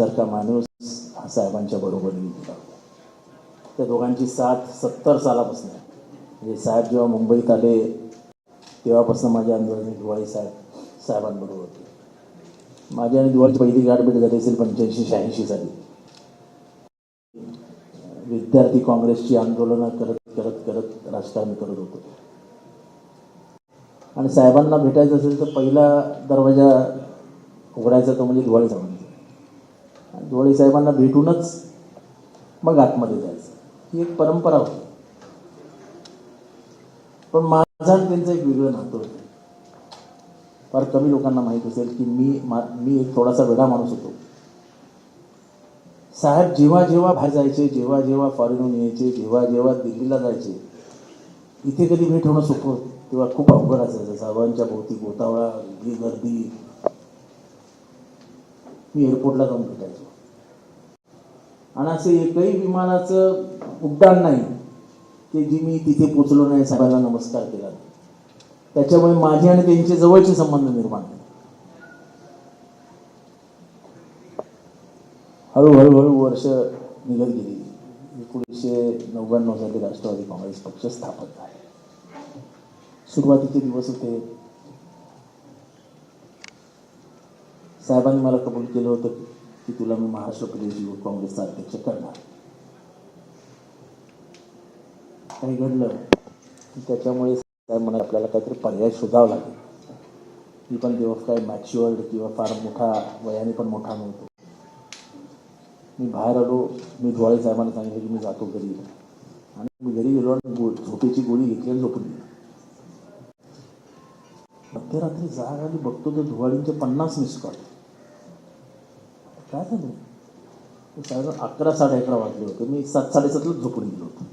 सारखा माणूस हा साहेबांच्या बरोबरीने गेला होता त्या दोघांची साथ सत्तर सालापासून म्हणजे साहेब जेव्हा मुंबईत आले तेव्हापासून माझ्या आंदोलनात दिवाळी साहेब साहेबांबरोबर होते. माझी आणि दिवाळीची पहिली गाठभेट झाली असेल पंच्याऐंशी शहाऐंशी साली. विद्यार्थी काँग्रेसची आंदोलनं करत करत करत राजकारण करत होतो. आणि साहेबांना भेटायचं असेल तर पहिला दरवाजा उघडायचा तो म्हणजे दिवाळी जाऊन दिवाळी साहेबांना भेटूनच मग आतमध्ये जायचं. ही एक परंपरा होती. पण माझा त्यांचं एक वेगळं नातं होतं. फार कमी लोकांना माहीत असेल की मी मा मी एक थोडासा वेडा माणूस होतो. साहेब जेव्हा जेव्हा बाहेर जायचे जेव्हा जेव्हा फॉरेनहून यायचे जेव्हा जेव्हा दिल्लीला जायचे इथे कधी भेट होणं सोपं होतं. तेव्हा खूप अवघड असायचं. साहेबांच्या भोवती गोतावळा गर्दी. मी एअरपोर्टला जाऊन भेटायचो. आणि असे एकही विमानाचं उड्डाण नाही. की जी मी तिथे पोचलो नाही साहेबांना नमस्कार केला. त्याच्यामुळे माझे आणि त्यांचे जवळचे संबंध निर्माण झाले. हळूहळू हळू वर्ष निघत गेली. एकोणीसशे नव्याण्णव साली राष्ट्रवादी काँग्रेस पक्ष स्थापन झाले. सुरुवातीचे दिवस होते. साहेबांनी मला कबूल केलं होतं की तुला मी महाराष्ट्र प्रदेश युवक काँग्रेसचा अध्यक्ष करणार. काही घडलं की त्याच्यामुळे साहेब आपल्याला काहीतरी पर्याय शोधावा लागेल. मी पण दिवस काय मॅच्युअर्ड किंवा फार मोठा वयाने पण मोठा नव्हतो. मी बाहेर आलो मी दिवाळी साहेबांना सांगितलं की मी जातो घरी. आणि मी घरी गेलो आणि झोपेची गोळी घेतली आणि झोपून गेलो. मध्यरात्री जाग आली बघतो तर धुवाळींचे पन्नास मिस कॉल काय झालं? साधारण साहेब अकरा साडे अकरा वाजले होते. मी सात साडेसातलाच झोपून गेलो होतो.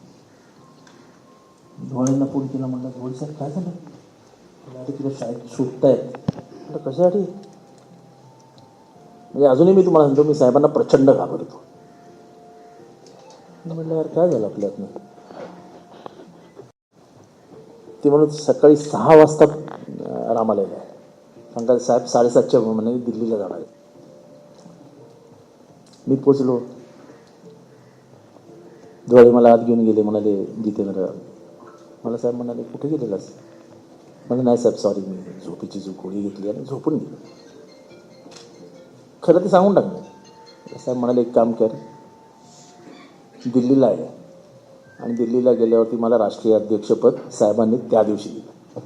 धुवाळींना फोन केला म्हणलं धुवाळी साहेब काय झालं? म्हणे, अरे तुला शाळेत सुटतायत. म्हटलं कशासाठी? म्हणजे अजूनही मी तुम्हाला सांगतो मी साहेबांना प्रचंड घाबरतो. म्हटलं यार काय झालं आपल्यातनं? ते म्हणून सकाळी सहा वाजता रामाला आहे. सांगा साहेब साडेसातच्या म्हणे दिल्लीला जाणार आहेत मी पोचलो. डोळे मला आत घेऊन गेले म्हणाले जितेंद्र मला साहेब म्हणाले कुठे गेलेलास? म्हणजे नाही साहेब सॉरी मी झोपेची जो गोळी घेतली आणि झोपून गेलो. खरं ते सांगून टाकलं साहेब म्हणाले एक काम कर दिल्लीला आहे आणि दिल्लीला गेल्यावरती मला राष्ट्रीय अध्यक्षपद साहेबांनी त्या दिवशी दिलं.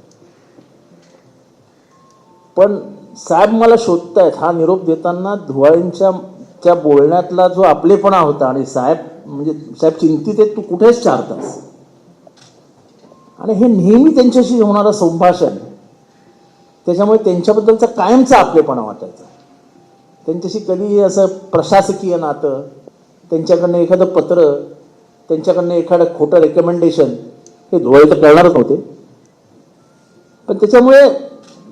पण साहेब मला शोधतायत हा निरोप देताना धुवाळींच्या त्या बोलण्यातला जो आपलेपणा होता आणि साहेब म्हणजे साहेब चिंतित आहेत तू कुठेच चार तास. आणि हे नेहमी त्यांच्याशी होणारं संभाषण त्याच्यामुळे त्यांच्याबद्दलचा कायमचा आपलेपणा वाटायचा. त्यांच्याशी कधी असं प्रशासकीय नातं त्यांच्याकडनं एखादं पत्र त्यांच्याकडनं एखादं खोटं रेकमेंडेशन हे धुळे तर करणारच नव्हते. पण त्याच्यामुळे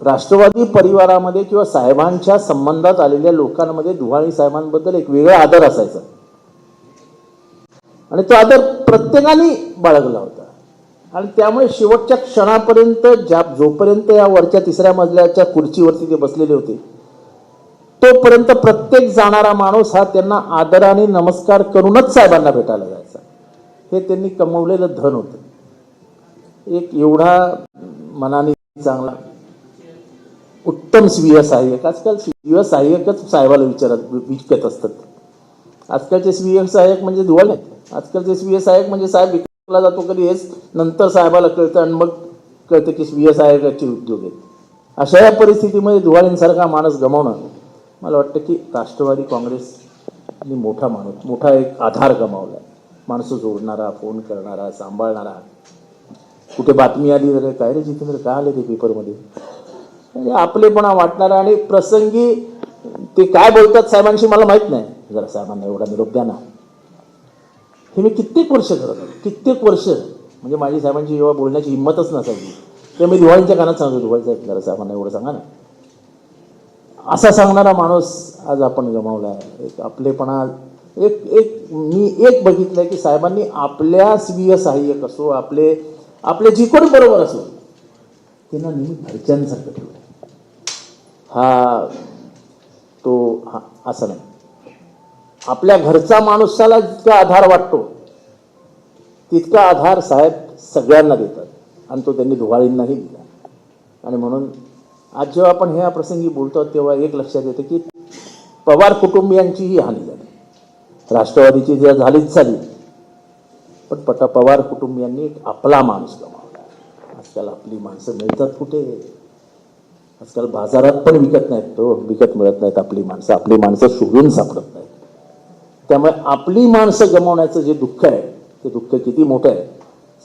राष्ट्रवादी परिवारामध्ये किंवा साहेबांच्या संबंधात आलेल्या लोकांमध्ये दुहाळी साहेबांबद्दल एक वेगळा आदर असायचा. आणि तो आदर प्रत्येकाने बाळगला होता. आणि त्यामुळे शेवटच्या क्षणापर्यंत ज्या जोपर्यंत या वरच्या तिसऱ्या मजल्याच्या खुर्चीवरती ते बसलेले होते तोपर्यंत प्रत्येक जाणारा माणूस हा त्यांना आदराने नमस्कार करूनच साहेबांना भेटायला जायचा. हे त्यांनी कमवलेलं धन होतं. एक एवढा मनाने चांगला उत्तम स्वीय सहाय्यक. आजकाल स्वीय सहाय्यकच साहेबाला विचारत विकत असतात. आजकालचे स्वीय सहाय्यक म्हणजे धुवाळ आजकालचे स्वीय सहाय्यक म्हणजे साहेब विकला जातो कधी हेच नंतर साहेबाला कळतं आणि मग कळतं की स्वीय सहाय्यकाचे उद्योग आहेत. अशा या परिस्थितीमध्ये धुवाळींसारखा माणूस गमावणं मला वाटतं की राष्ट्रवादी काँग्रेसनी मोठा माणूस मोठा एक आधार गमावला माणसं जोडणारा फोन करणारा सांभाळणारा. कुठे बातमी आली तर काय रे जितेंद्र? काय आले ते पेपरमध्ये आपलेपणा वाटणारा आणि प्रसंगी ते काय बोलतात साहेबांशी मला माहीत नाही. जरा साहेबांना एवढा निरोप द्या ना. हे मी कित्येक वर्ष करत कित्येक वर्ष. म्हणजे माझी साहेबांची जेव्हा बोलण्याची हिंमतच नसायची. तेव्हा मी दिवाळीच्या कानात सांगतो दिवाळी साहेब जरा साहेबांना एवढं सांगा ना. असा सांगणारा माणूस आज आपण गमावला आहे एक आपलेपणा एक एक मी एक बघितलंय की साहेबांनी आपल्या स्वीय सहाय्यक असो आपले आपले जी कोणी बरोबर असो त्यांना नेहमी घरच्यांसारखं ठेवलं हा तो हा असं नाही. आपल्या घरचा माणूसाला जितका आधार वाटतो तितका आधार साहेब सगळ्यांना देतात. आणि तो त्यांनी धुवाळींनाही दिला. आणि म्हणून आज जेव्हा आपण ह्या प्रसंगी बोलतो तेव्हा एक लक्षात येतं की पवार कुटुंबियांचीही हानी झाली. राष्ट्रवादीची जेव्हा झालीच झाली पण पटा पवार कुटुंबियांनी एक आपला माणूस गमावला. आजकाल आपली माणसं मिळतात कुठे? आजकाल बाजारात पण विकत नाहीत तो विकत मिळत नाहीत आपली माणसं आपली माणसं शोधून सापडत नाहीत. त्यामुळे आपली माणसं गमावण्याचं जे दुःख आहे ते दुःख किती मोठं आहे?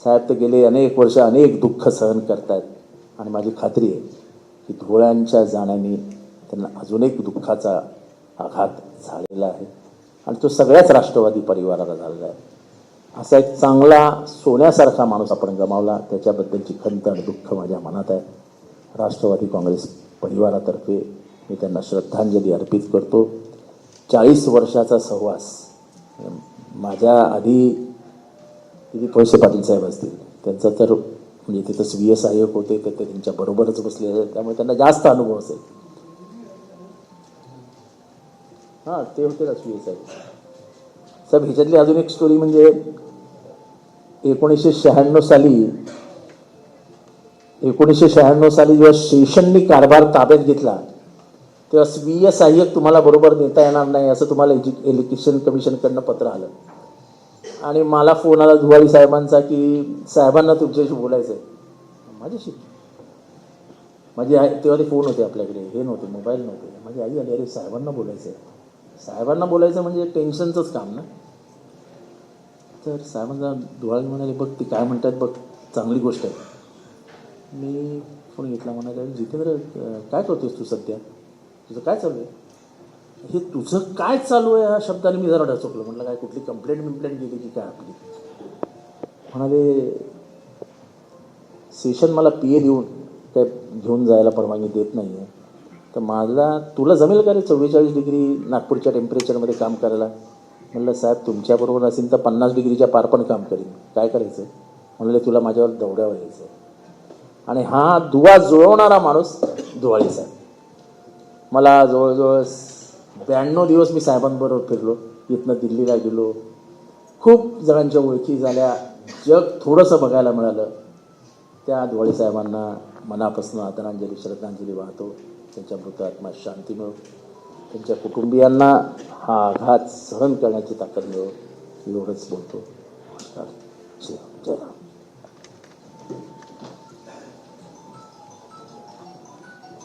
साहेब तर गेले अनेक वर्ष अनेक दुःख सहन करतायत. आणि माझी खात्री आहे की धुळ्यांच्या जाण्याने त्यांना अजून एक दुःखाचा आघात झालेला आहे. आणि तो सगळ्याच राष्ट्रवादी परिवाराला झालेला आहे. असा एक चांगला सोन्यासारखा माणूस आपण गमावला त्याच्याबद्दलची खंत आणि दुःख माझ्या मनात आहे. राष्ट्रवादी काँग्रेस परिवारातर्फे मी त्यांना श्रद्धांजली अर्पित करतो. चाळीस वर्षाचा सहवास माझ्या आधी किती पैसे पाटील साहेब असतील त्यांचा तर म्हणजे तिथं स्वीय सहाय्यक होते तर ते त्यांच्या बरोबरच बसले आहेत त्यामुळे त्यांना जास्त अनुभव असेल. हां ते होते ना स्वीय साहेब साहेब ह्याच्यातली अजून एक स्टोरी म्हणजे एकोणीसशे शहाण्णव साली एकोणीसशे शहाण्णव साली जेव्हा शेषणनी कारभार ताब्यात घेतला तेव्हा स्वीय सहाय्यक तुम्हाला बरोबर नेता येणार नाही असं तुम्हाला एज्यु एज्युकेशन कमिशनकडनं पत्र आलं. आणि मला फोन आला धुवाळी साहेबांचा की साहेबांना तुमच्याशी बोलायचं आहे माझ्याशी? माझी आई तेव्हा ते फोन होते आपल्याकडे हे नव्हते मोबाईल नव्हते. माझी आई आली अरे साहेबांना बोलायचं आहे साहेबांना बोलायचं म्हणजे टेन्शनचंच काम ना. तर साहेबांना धुवाळी म्हणाले बघ ती काय म्हणतात बघ चांगली गोष्ट आहे. मी फोन घेतला म्हणाले जितेंद्र काय करतोस तू सध्या? तुझं काय चालू आहे? हे तुझं काय चालू आहे? ह्या शब्दाने मी जरा डचकलो म्हटलं काय कुठली कंप्लेंट बिम्प्लेंट गेली की काय आपली? म्हणाले सेशन मला पी ए देऊन काय घेऊन जायला परवानगी देत नाही आहे तर मला तुला जमेल का रे चव्वेचाळीस डिग्री नागपूरच्या टेम्परेचरमध्ये काम करायला? म्हणलं साहेब तुमच्याबरोबर असेल तर पन्नास डिग्रीच्या पार पण काम करीन. काय करायचं? म्हणलं तुला माझ्यावर दौड्यावर यायचं आणि हा दुवा जुळवणारा माणूस दुवाळी साहेब मला जवळजवळ ब्याण्णव दिवस मी साहेबांबरोबर फिरलो. इथनं दिल्लीला गेलो. खूप जणांच्या ओळखी झाल्या. जग थोडंसं बघायला मिळालं. त्या दिवाळी साहेबांना मनापासून आदरांजली श्रद्धांजली वाहतो. त्यांच्या मृत आत्मा शांती मिळो. त्यांच्या कुटुंबियांना हा आघात सहन करण्याची ताकद मिळो. एवढंच बोलतो. नमस्कार. राम.